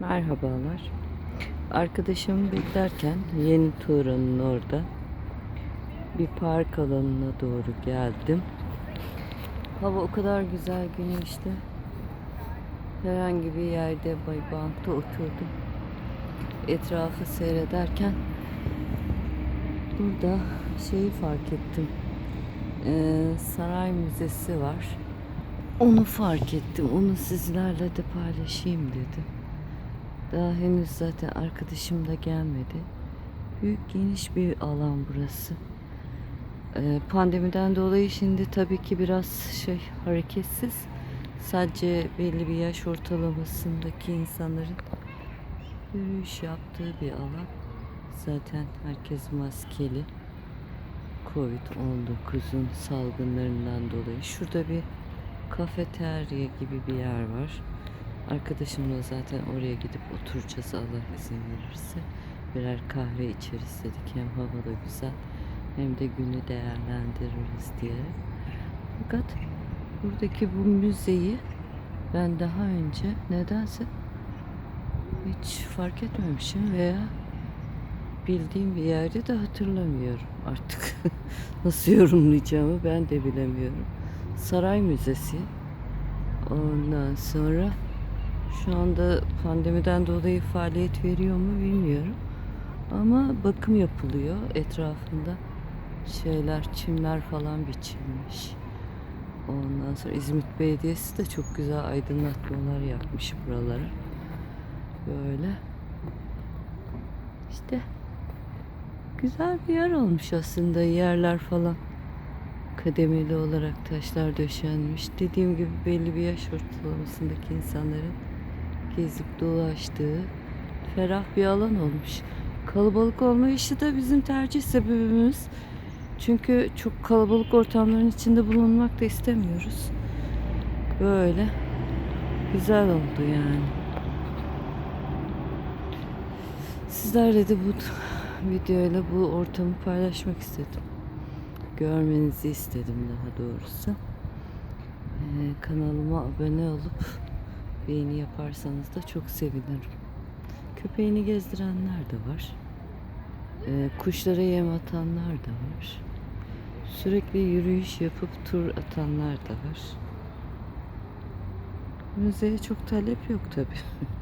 Merhabalar. Arkadaşımı beklerken yeni Turan'ın orada bir park alanına doğru geldim. Hava o kadar güzel güneşli. Herhangi bir yerde bankta oturdum. Etrafı seyrederken burada şeyi fark ettim. Ee, saray müzesi var. Onu fark ettim. Onu sizlerle de paylaşayım dedim. Daha henüz zaten arkadaşım da gelmedi. Büyük geniş bir alan burası. Ee, pandemiden dolayı şimdi tabii ki biraz şey hareketsiz. Sadece belli bir yaş ortalamasındaki insanların yürüyüş yaptığı bir alan. Zaten herkes maskeli. Covid-19'un salgınlarından dolayı. Şurada bir kafeterya gibi bir yer var. Arkadaşımla zaten oraya gidip oturacağız Allah izin verirse. Birer kahve içeriz dedik. Hem hava da güzel hem de günü değerlendiririz diye. Fakat buradaki bu müzeyi ben daha önce nedense hiç fark etmemişim veya bildiğim bir yerde de hatırlamıyorum artık. Nasıl yorumlayacağımı ben de bilemiyorum. Saray Müzesi. Ondan sonra şu anda pandemiden dolayı faaliyet veriyor mu bilmiyorum. Ama bakım yapılıyor etrafında. Şeyler, çimler falan biçilmiş. Ondan sonra İzmit Belediyesi de çok güzel aydınlatmalar yapmış buralara. Böyle. İşte güzel bir yer olmuş aslında yerler falan kademeli olarak taşlar döşenmiş. Dediğim gibi belli bir yaş ortalamasındaki insanların gezip dolaştığı ferah bir alan olmuş. Kalabalık olmayışı da bizim tercih sebebimiz. Çünkü çok kalabalık ortamların içinde bulunmak da istemiyoruz. Böyle güzel oldu yani. Sizlerle de bu videoyla bu ortamı paylaşmak istedim görmenizi istedim daha doğrusu. Ee, kanalıma abone olup beğeni yaparsanız da çok sevinirim. Köpeğini gezdirenler de var. Ee, kuşlara yem atanlar da var. Sürekli yürüyüş yapıp tur atanlar da var. Müzeye çok talep yok tabii.